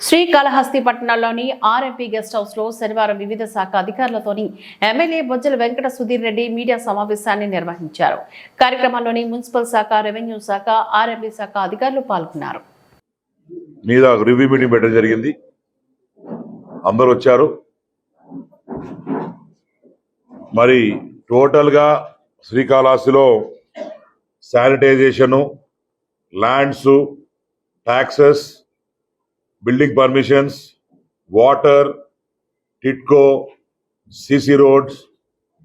శ్రీకాళహస్తి పట్టణంలోని RMP guest హౌస్లో శనివారం వివిధ శాఖ అధికారులతోని ఎమ్మెల్యే బొజ్జల వెంకట సుధీర్ రెడ్డి మీడియా సమావేశాన్ని నిర్వహించారు. కార్యక్రమంలోని మున్సిపల్ శాఖ రెవెన్యూ శాఖ ఆర్ఎంపీ శాఖ అధికారులు పాల్గొన్నారు. మీద రివ్యూ మీటింగ్ పెట్టడం జరిగింది. అందరూ వచ్చారు. మరి టోటల్గా శ్రీకాళహస్తిలో sanitization lands taxes building permissions water TIDCO CC roads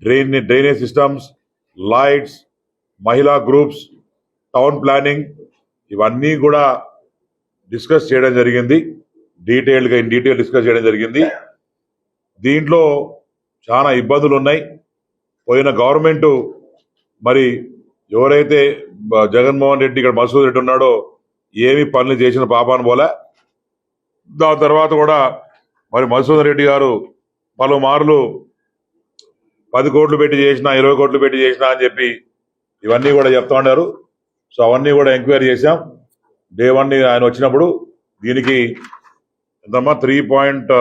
drain drainage systems lights మహిళా గ్రూప్స్ టౌన్ ప్లానింగ్ ఇవన్నీ కూడా డిస్కస్ చేయడం జరిగింది. డీటెయిల్డ్గా ఇన్ డీటెయిల్ డిస్కస్ చేయడం జరిగింది. దీంట్లో చాలా ఇబ్బందులు ఉన్నాయి. పోయిన గవర్నమెంట్ మరి ఎవరైతే జగన్మోహన్ రెడ్డి ఇక్కడ మసూద్ రెడ్డి ఉన్నాడో ఏమి పనులు చేసిన పాపాను పోలే. దాని తర్వాత కూడా మరి మధుసూదన్ రెడ్డి గారు పలుమార్లు పది కోట్లు పెట్టి చేసిన ఇరవై కోట్లు పెట్టి చేసిన అని చెప్పి ఇవన్నీ కూడా చెప్తా ఉన్నారు. సో అవన్నీ కూడా ఎంక్వైరీ చేశాం. డే వన్ ఆయన వచ్చినప్పుడు దీనికి ఎంతమ్మా త్రీ పాయింట్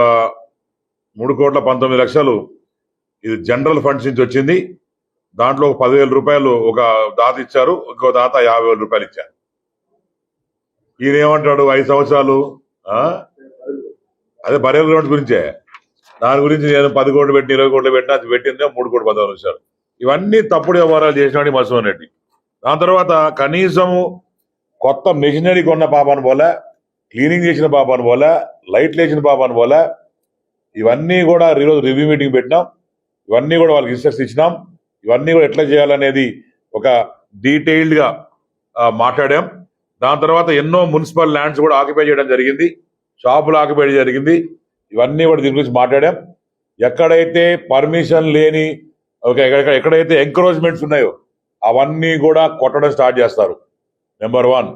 మూడు కోట్ల పంతొమ్మిది లక్షలు ఇది జనరల్ ఫండ్స్ నుంచి వచ్చింది. దాంట్లో ఒక పదివేల రూపాయలు ఒక దాత ఇచ్చారు ఇంకో దాత యాభై వేల రూపాయలు ఇచ్చారు. ఈయన ఏమంటాడు ఐదు సంవత్సరాలు అదే బరేల్ గ్రౌండ్స్ గురించే. దాని గురించి నేను పది కోట్లు పెట్టి ఇరవై కోట్లు పెట్టినా అది పెట్టిందే మూడు కోట్లు పదహారు వచ్చారు ఇవన్నీ తప్పుడు వ్యవహారాలు చేసినాడు మసూన్ రెడ్డి. దాని తర్వాత కనీసము కొత్త మెషినరీ కొన్న పాపాను పోలే క్లీనింగ్ చేసిన పాపాను పోలే లైట్లు వేసిన పాపాను పోలే ఇవన్నీ కూడా ఈరోజు రివ్యూ మీటింగ్ పెట్టినాం. ఇవన్నీ కూడా వాళ్ళకి ఇన్స్ట్రక్షన్ ఇచ్చినాం. ఇవన్నీ కూడా ఎట్లా చేయాలనేది ఒక డీటెయిల్డ్గా మాట్లాడాం. దాని తర్వాత ఎన్నో మున్సిపల్ ల్యాండ్స్ కూడా ఆక్యుపై చేయడం జరిగింది. షాపులు ఆకుపేయడం జరిగింది. ఇవన్నీ కూడా దీని గురించి మాట్లాడాం. ఎక్కడైతే పర్మిషన్ లేని ఎక్కడ- ఎక్కడైతే ఎంక్రోచ్మెంట్స్ ఉన్నాయో అవన్నీ కూడా కొట్టడం స్టార్ట్ చేస్తారు. నెంబర్ వన్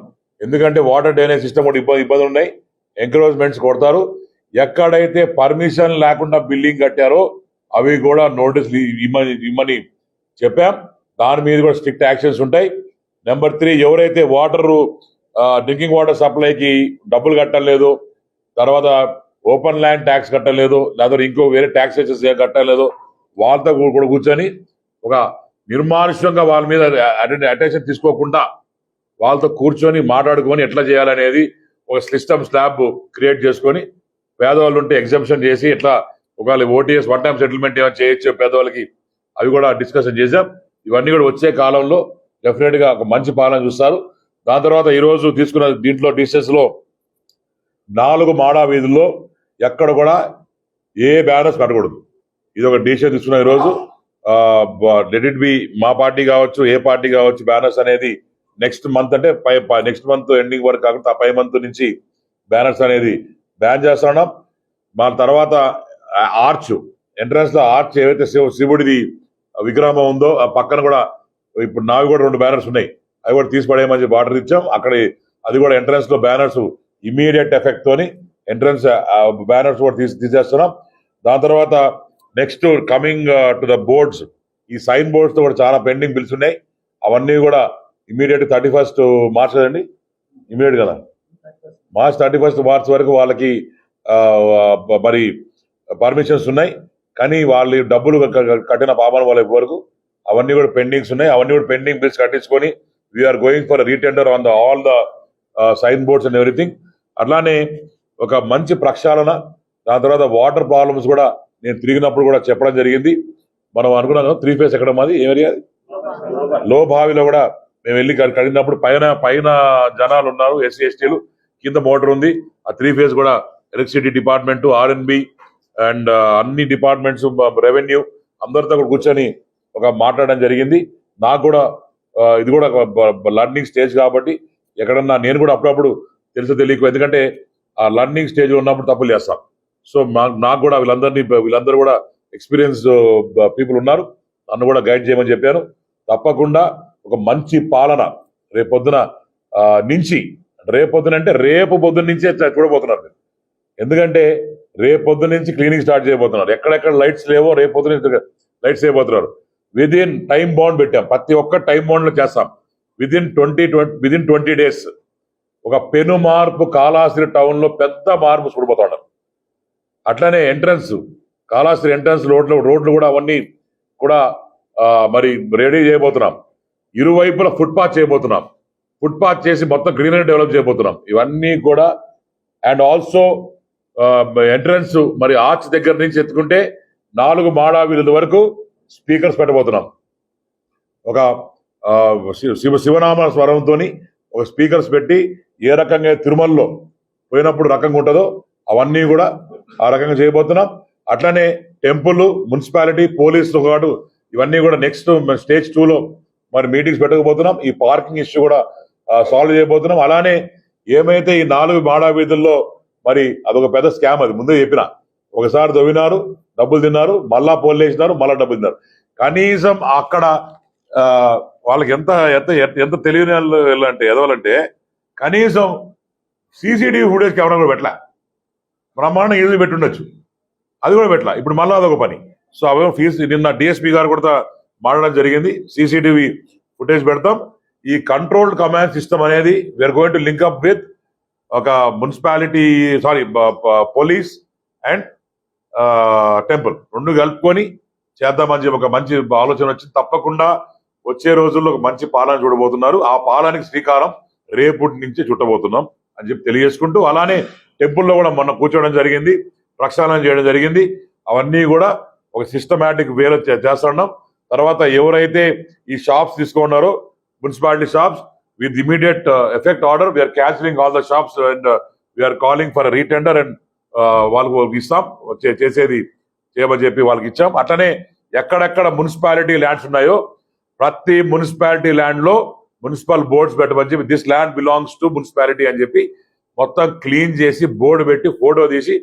ఎందుకంటే వాటర్ డ్రైనేజ్ సిస్టమ్ కూడా ఇబ్బంది ఇబ్బందులు ఉన్నాయి. ఎంక్రోచ్మెంట్స్ కొడతారు. ఎక్కడైతే పర్మిషన్ లేకుండా బిల్డింగ్ కట్టారో అవి కూడా నోటీస్ ఇమ్మని ఇమ్మని చెప్పాం. దాని మీద కూడా స్ట్రిక్ట్ యాక్షన్స్ ఉంటాయి. నెంబర్ త్రీ ఎవరైతే వాటర్ డ్రింకింగ్ వాటర్ సప్లైకి డబ్బులు కట్టలేదు తర్వాత ఓపెన్ ల్యాండ్ ట్యాక్స్ కట్టలేదు లేకపోతే ఇంకో వేరే ట్యాక్స్ ఏం కట్టలేదు వాళ్ళతో కూడా కూర్చొని ఒక నిర్మానుష్యంగా వాళ్ళ మీద అటెన్షన్ తీసుకోకుండా వాళ్ళతో కూర్చొని మాట్లాడుకొని ఎట్లా చేయాలనేది ఒక సిస్టమ్ స్లాబ్ క్రియేట్ చేసుకొని పేదవాళ్ళు ఉంటే ఎగ్జామ్షన్ చేసి ఇట్లా ఒకవేళ ఓటీఎస్ వన్ టైం సెటిల్మెంట్ ఏమైనా చేయొచ్చు పేదవాళ్ళకి అవి కూడా డిస్కషన్ చేశాం. ఇవన్నీ కూడా వచ్చే కాలంలో డెఫినెట్గా ఒక మంచి పాలన చూస్తారు. దాని తర్వాత ఈ రోజు తీసుకున్న దీంట్లో డిస్టెన్స్లో నాలుగు మాడా వీధుల్లో ఎక్కడ కూడా ఏ బ్యానర్స్ కట్టకూడదు ఇది ఒక డిసిషన్ తీసుకున్న ఈరోజు లెట్ ఇట్ బి మా పార్టీ కావచ్చు ఏ పార్టీ కావచ్చు బ్యానర్స్ అనేది నెక్స్ట్ మంత్ అంటే పై నెక్స్ట్ మంత్ ఎండింగ్ వరకు కాకుండా ఆ పై మంత్ నుంచి బ్యానర్స్ అనేది బ్యాన్ చేస్తున్నాం మా తర్వాత ఆర్చ్ ఎంట్రన్స్లో ఆర్చ్ ఏవైతే శివుడిది విగ్రహం ఉందో ఆ పక్కన కూడా ఇప్పుడు నావి కూడా రెండు బ్యానర్స్ ఉన్నాయి. అవి కూడా తీసి పడేయమని బార్డర్ ఇచ్చాం. అక్కడ అది కూడా ఎంట్రన్స్లో బ్యానర్స్ ఇమీడియట్ ఎఫెక్ట్తోని ఎంట్రన్స్ బ్యానర్స్ కూడా తీసి తీసేస్తున్నాం. దాని తర్వాత next coming to the boards ఈ సైన్ బోర్డ్స్తో కూడా చాలా పెండింగ్ బిల్స్ ఉన్నాయి. అవన్నీ కూడా ఇమీడియట్ థర్టీ ఫస్ట్ మార్చ్ కదండి? ఇమీడియట్ కదా? మార్చ్ థర్టీ ఫస్ట్ మార్చ్ వరకు వాళ్ళకి uh, uh, మరి పర్మిషన్స్ ఉన్నాయి. కానీ వాళ్ళు డబ్బులు కట్టిన పాపాల వాళ్ళ వరకు అవన్నీ కూడా పెండింగ్స్ ఉన్నాయి. అవన్నీ కూడా పెండింగ్ బిల్స్ కట్టించుకొని we are going for retender on the all the sign boards and everything అట్లానే ఒక మంచి ప్రక్షాళన దాని తర్వాత వాటర్ ప్రాబ్లమ్స్ కూడా నేను తిరిగినప్పుడు కూడా చెప్పడం జరిగింది. మనం అనుకున్నాం త్రీ ఫేస్ ఎక్కడ మాది ఏరియా లో బావిలో కూడా మేము వెళ్ళి కడిగినప్పుడు పైన పైన జనాలు ఉన్నారు ఎస్సీ ఎస్టీలు కింద మోటార్ ఉంది. ఆ త్రీ ఫేజ్ కూడా ఎలక్ట్రిసిటీ డిపార్ట్మెంట్ ఆర్ఎన్బి అండ్ అన్ని డిపార్ట్మెంట్స్ రెవెన్యూ అందరితో కూడా కూర్చొని ఒక మాట్లాడడం జరిగింది. నాకు కూడా uh, ఇది కూడా లర్నింగ్ స్టేజ్ కాబట్టి ఎక్కడన్నా నేను కూడా అప్పుడప్పుడు తెలుసు తెలియకు ఎందుకంటే ఆ లర్నింగ్ స్టేజ్ ఉన్నప్పుడు తప్పులు చేస్తాం. సో మా- నాకు కూడా వీళ్ళందరినీ వీళ్ళందరూ కూడా ఎక్స్పీరియన్స్ పీపుల్ ఉన్నారు. నన్ను కూడా గైడ్ చేయమని చెప్పాను. తప్పకుండా ఒక మంచి పాలన రేపొద్దున నుంచి రేపొద్దున అంటే రేపు పొద్దున్న నుంచే చూడబోతున్నారు మీరు. ఎందుకంటే రేపొద్దు నుంచి క్లీనింగ్ స్టార్ట్ చేయబోతున్నారు. ఎక్కడెక్కడ లైట్స్ లేవో రేపొద్దున లైట్స్ చేయబోతున్నారు. విదిన్ టైం బాండ్ పెట్టాం. ప్రతి ఒక్క టైం బాండ్లో చేస్తాం. Within twenty twenty within twenty days ఒక పెను మార్పు కాళాస్త్రి టౌన్లో పెద్ద మార్పు చూడబోతా అట్లనే ఎంట్రన్స్ కాళాస్త్రి ఎంట్రన్స్ రోడ్లు రోడ్లు కూడా అవన్నీ కూడా మరి రెడీ చేయబోతున్నాం. ఇరువైపుల ఫుట్పాత్ చేయబోతున్నాం. ఫుట్పాత్ చేసి మొత్తం గ్రీనరీ డెవలప్ చేయబోతున్నాం. ఇవన్నీ కూడా అండ్ ఆల్సో ఎంట్రన్స్ మరి ఆర్చ్ దగ్గర నుంచి ఎత్తుకుంటే నాలుగు మాడా వీధుల వరకు స్పీకర్స్ పెట్టబోతున్నాం. ఒక శివ- శివ శివనామ స్వరంతోని ఒక స్పీకర్స్ పెట్టి ఏ రకంగా తిరుమలలో పోయినప్పుడు రకంగా ఉంటుందో అవన్నీ కూడా ఆ రకంగా చేయబోతున్నాం. అట్లనే టెంపుల్ మున్సిపాలిటీ పోలీసులు పాటు ఇవన్నీ కూడా నెక్స్ట్ స్టేజ్ టూలో మరి మీటింగ్స్ పెట్టకపోతున్నాం ఈ పార్కింగ్ ఇష్యూ కూడా సాల్వ్ చేయబోతున్నాం. అలానే ఏమైతే ఈ నాలుగు మాడా వీధుల్లో మరి అదొక పెద్ద స్కామ్ అది. ముందే చెప్పిన ఒకసారి దొవ్వినారు డబ్బులు తిన్నారు మళ్ళా పోల్ వేసినారు మళ్ళా డబ్బులు తిన్నారు. కనీసం అక్కడ ఆ, వాళ్ళకి ఎంత ఎంత ఎంత తెలియని వాళ్ళు ఎదవాలంటే కనీసం సీసీటీవీ ఫుటేజ్ కెమెరా కూడా పెట్టలే. బ్రహ్మాండం ఈజీ పెట్టుండొచ్చు అది కూడా పెట్టలే. ఇప్పుడు మళ్ళీ అదొక పని. సో అవేమో ఫీజు నిన్న డిఎస్పీ గారు కూడా మాట్లాడడం జరిగింది. సీసీటీవీ ఫుటేజ్ పెడతాం. ఈ కంట్రోల్డ్ కమాండ్ సిస్టమ్ అనేది we are going to link up with ఒక municipality sorry police and temple. రెండు కలుపుకొని చేద్దామని చెప్పి ఒక మంచి ఆలోచన వచ్చింది. తప్పకుండా వచ్చే రోజుల్లో ఒక మంచి పాలన చూడబోతున్నారు. ఆ పాలనకి శ్రీకారం రేపటి నుంచి చుట్టబోతున్నాం అని చెప్పి తెలియజేసుకుంటూ అలానే టెంపుల్లో కూడా మొన్న కూర్చోవడం జరిగింది ప్రక్షాళన చేయడం జరిగింది. అవన్నీ కూడా ఒక సిస్టమేటిక్ వేలో చేస్తున్నాం తర్వాత ఎవరైతే ఈ షాప్స్ తీసుకున్నారో municipality shops with immediate effect order we are cancelling all the shops and we are calling for retender and వాళ్ళకు ఇస్తాం. చేసేది చేయమని చెప్పి వాళ్ళకి ఇచ్చాం. అట్లనే ఎక్కడెక్కడ మున్సిపాలిటీ ల్యాండ్స్ ఉన్నాయో ప్రతి మున్సిపాలిటీ ల్యాండ్లో మున్సిపల్ బోర్డ్స్ పెట్టమని చెప్పి this land belongs to municipality అని చెప్పి మొత్తం క్లీన్ చేసి బోర్డు పెట్టి ఫోటో తీసి